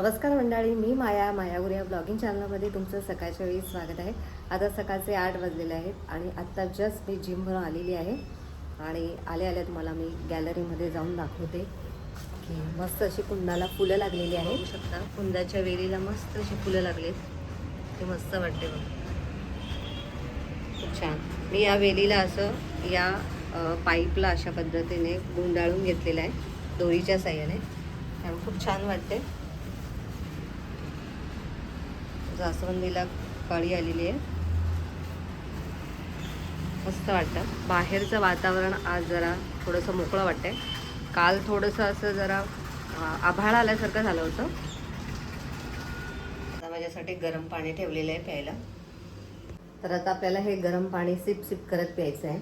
नमस्कार मंडळी मी माया मायावर या ब्लॉगिंग चॅनलमध्ये तुमचं सकाळच्या वेळी स्वागत आहे. आता सकाळचे आठ वाजलेले आहेत आणि आत्ता जस्ट मी जिमवरून आलेली आहे. आणि आले आल्या तुम्हाला मी गॅलरीमध्ये जाऊन दाखवते की मस्त अशी कुंडाला फुलं लागलेली आहेत. शकता कुंदाच्या वेलीला मस्त अशी फुलं लागलीत. ते मस्त वाटते बघ. खूप छान. मी या वेलीला असं या पाईपला अशा पद्धतीने गुंडाळून घेतलेलं आहे दोरीच्या साह्याने. त्यामुळे खूप छान वाटते. जास्वंदीला कळी आलेली आहे. मस्त वाटतं. बाहेरचं वातावरण आज जरा थोडंसं मोकळं वाटतंय. काल थोडंसं असं जरा आभाळ आल्यासारखं झालं होतं. आता माझ्यासाठी गरम पाणी ठेवलेलं आहे प्यायला. तर आता आपल्याला हे गरम पाणी सिप सिप करत प्यायचं आहे.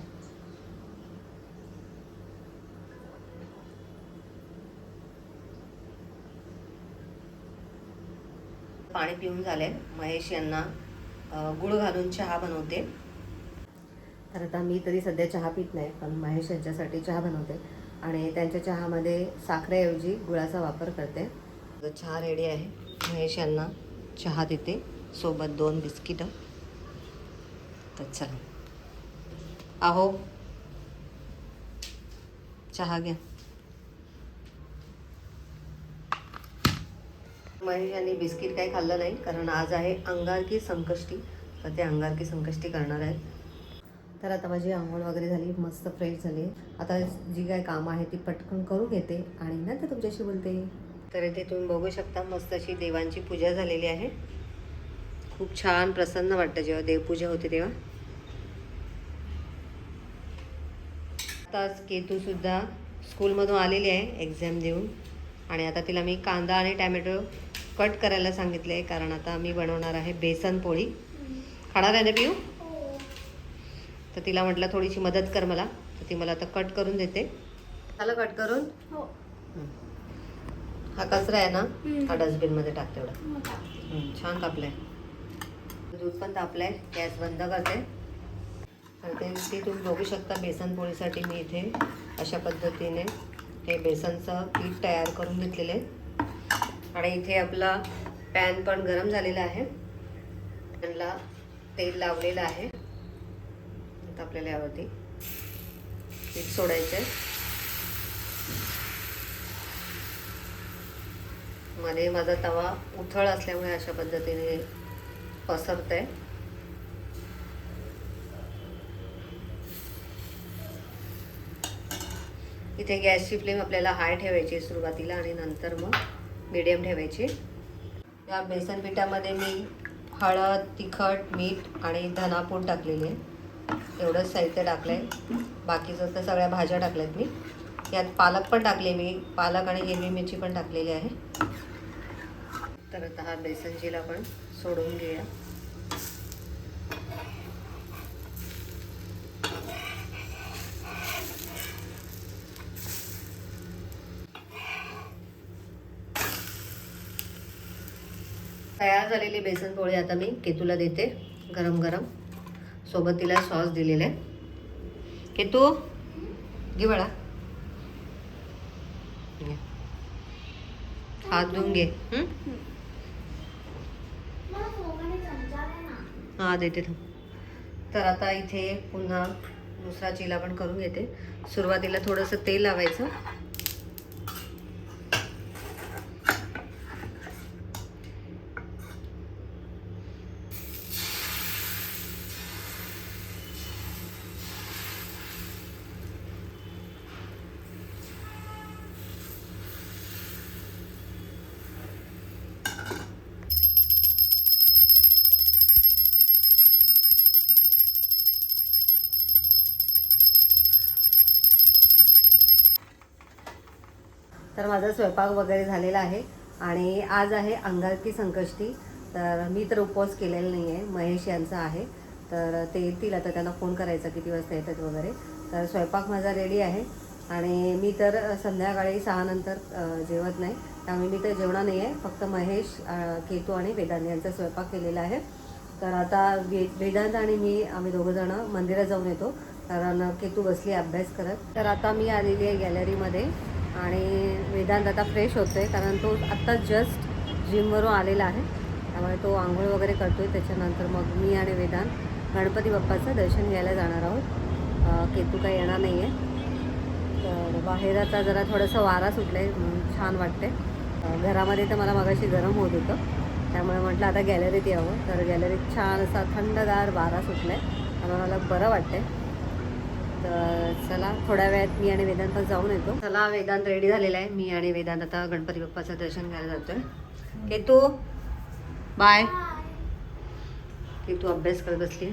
पाणी पिऊन झाले. महेश यांना गुळ घालून चहा बनवते. तर आता मी तरी सध्या चहा पित नाही पण महेश यांच्यासाठी चहा बनवते. आणि त्यांच्या चहामध्ये साखरेऐवजी गुळाचा वापर करते. चहा रेडी आहे. महेश यांना चहा देते. सोबत दोन बिस्किटं. तर चला. आहो. चहा घ्या. महेश यांनी बिस्किट काही खाल्लं नाही कारण आज आहे अंगारकी संकष्टी. तर ते अंगारकी संकष्टी करणार आहेत. तर आता माझी आंघोळ वगैरे झाली मस्त फ्रेश झाली. आता जी काय कामं आहे ती पटकन करून घेते आणि नंतर तुमच्याशी बोलते. तर इथे तुम्ही बघू शकता मस्त अशी देवांची पूजा झालेली आहे. खूप छान प्रसन्न वाटतं जेव्हा देवपूजा होते तेव्हा. आताच केतूसुद्धा स्कूलमधून आलेली आहे एक्झाम देऊन. आणि आता तिला मी कांदा आणि टॅमॅटो कट करायला सांगितले आहे कारण आता मी बनवणार आहे बेसन पोळी. खाणार आहे ना पिऊ तर तिला म्हटलं थोडीशी मदत कर मला. तर ती मला आता कट करून देते. झालं कट करून? हं. हा. कचरा आहे ना? हा डस्टबिनमध्ये टाक तेवढा. छान कापलाय. दूध पण तापलंय गॅस बंद करते. तर ते ती तुम्ही बघू शकता बेसन पोळीसाठी मी इथे अशा पद्धतीने हे बेसनचं पीठ तयार करून घेतलेलं आहे. आणि इथे आपला पॅन पण गरम झालेला आहे. पॅनला तेल लावलेलं आहे. आता आपल्याला यावरती पीठ सोडायचं आहे मध्ये माझा तवा उथळ असल्यामुळे अशा पद्धतीने पसरत आहे इथे गॅसची फ्लेम आपल्याला हाय ठेवायची आहे सुरुवातीला आणि नंतर मग मिडियम ठेवायची. या बेसन पिठामध्ये मी हळद तिखट मीठ आणि धनापूड टाकलेली. आहे एवढंच साहित्य टाकलं आहे बाकीचं तर सगळ्या भाज्या टाकल्यात मी. यात पालक पण टाकले मी. पालक आणि हिरवी मिरची पण टाकलेली आहे. तर आता हा बेसनजीला पण सोडून घेऊया. तयार झालेली बेसन पोळी आता मी केतूला देते गरम गरम. सोबत तिला सॉस दिलेला आहे. केतू घे हात धुवून घे. हा देते थांब. तर आता इथे पुन्हा दुसरा चिला पण करून घेते. सुरुवातीला थोडंसं तेल लावायचं. तर माझा स्वयंपाक वगैरे झालेला आहे आणि आज आहे अंगारकी संकष्टी. तर मी तर उपवास केलेला नाही आहे महेश यांचा आहे. तर ते येतील आता त्यांना फोन करायचा किती वाजता येतात वगैरे. तर स्वयंपाक माझा रेडी आहे. आणि मी तर संध्याकाळी सहानंतर जेवत नाही. त्यामुळे मी तर जेवणार नाही आहे फक्त महेश केतू आणि वेदांत यांचा स्वयंपाक केलेला आहे. तर आता वे वेदांत आणि मी आम्ही दोघंजणं मंदिरात जाऊन येतो. कारण केतू बसली अभ्यास करत. तर आता मी आलेली आहे गॅलरीमध्ये आणि वेदांत आता फ्रेश होतोय कारण तो आत्ता जस्ट जिमवरून आलेला आहे. त्यामुळे तो आंघोळ वगैरे करतो आहे त्याच्यानंतर मग मी आणि वेदांत गणपती बाप्पाचं दर्शन घ्यायला जाणार आहोत. केतू काही येणार नाही आहे तर बाहेर आता जरा थोडंसं वारा सुटलं आहे छान वाटते घरामध्ये तर मला मगाशी गरम होत होतं. त्यामुळे म्हटलं आता गॅलरीत यावं. तर गॅलरीत छान असा थंडगार वारा सुटला आहे त्यामुळे मला बरं वाटतंय. तर चला थोड्या वेळात मी आणि वेदांत जाऊन येतो. चला वेदांत रेडी झालेला आहे. मी आणि वेदांत आता गणपती बाप्पाचं दर्शन घ्यायला जातोय. केतू बाय केतू अभ्यास करत बसली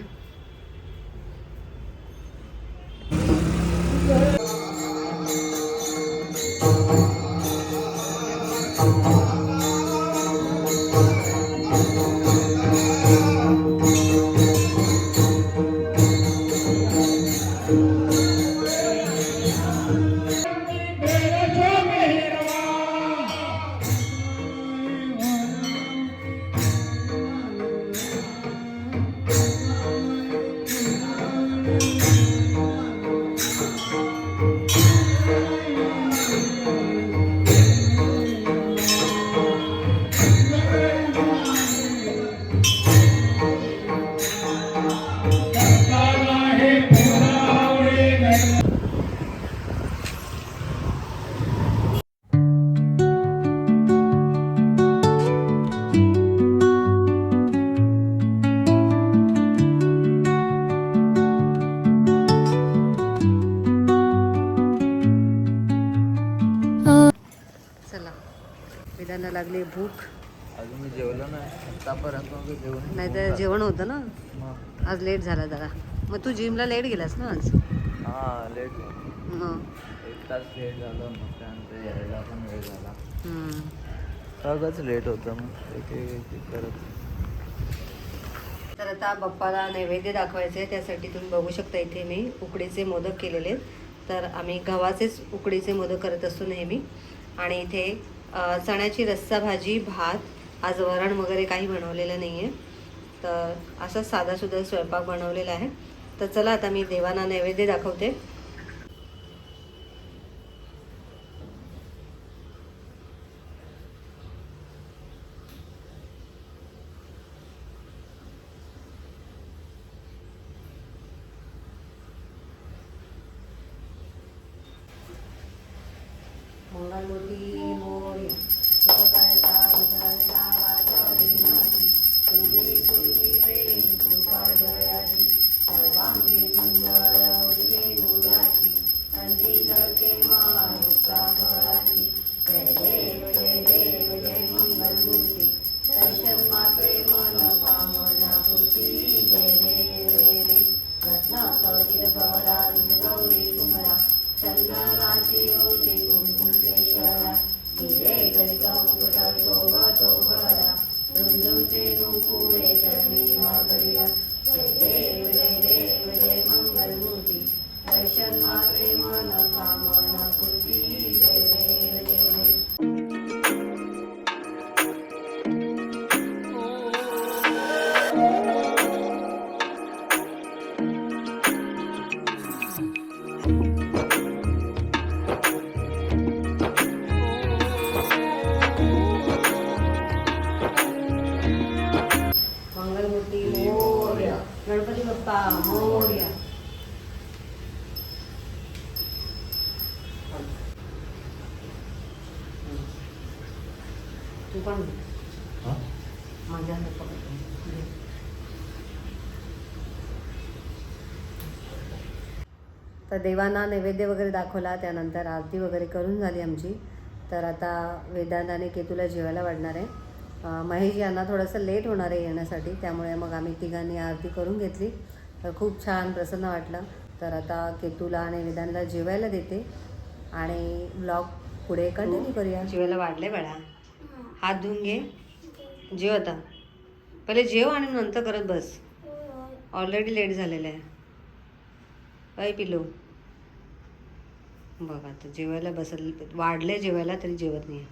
वेदांना लागली भूक. अजून मी जेवलो नाही. आतापर्यंत जेवण नाही तर जेवण होतं ना? आज लेट झाला जरा. मग तू जिमला लेट गेलास ना आज? हां लेट मग. एक तास लेट झालं मग त्यानंतर यायला पण वेळ झाला. सगळंच लेट होतं मग. एक करत. तर आता बाप्पाला नैवेद्य दाखवायचे आहे त्यासाठी तुम्ही बघू शकता इथे मी उकडीचे मोदक केलेले तर आम्ही गव्हाचेच उकडीचे मोदक करत असतो नेहमी. आणि इथे चण्याची रस्सा भाजी भात आज वरण वगैरे काही बनवलेलं नाही आहे तर असं साधासुद्धा स्वयंपाक बनवलेला आहे. तर चला आता मी देवांना नैवेद्य दाखवते. मंगलमूर्ती पण माझ्या. तर देवांना नैवेद्य वगैरे दाखवला त्यानंतर आरती वगैरे करून झाली आमची. तर आता वेदांत आणि केतूला जेवायला वाढणार आहे. महेश यांना थोडंसं लेट होणार आहे येण्यासाठी त्यामुळे मग आम्ही तिघांनी आरती करून घेतली. तर खूप छान प्रसन्न वाटलं. तर आता केतूला आणि वेदांतला जेवायला देते. आणि ब्लॉग पुढे कंटिन्यू करूया. जेवायला वाढले बाळा. हात धुवून घे. जेव आता पहिले जेव आणि नंतर करत बस. ऑलरेडी लेट झालेलं आहे. काय पिलो बघा आता जेवायला बसल वाढले जेवायला तरी जेवत नाही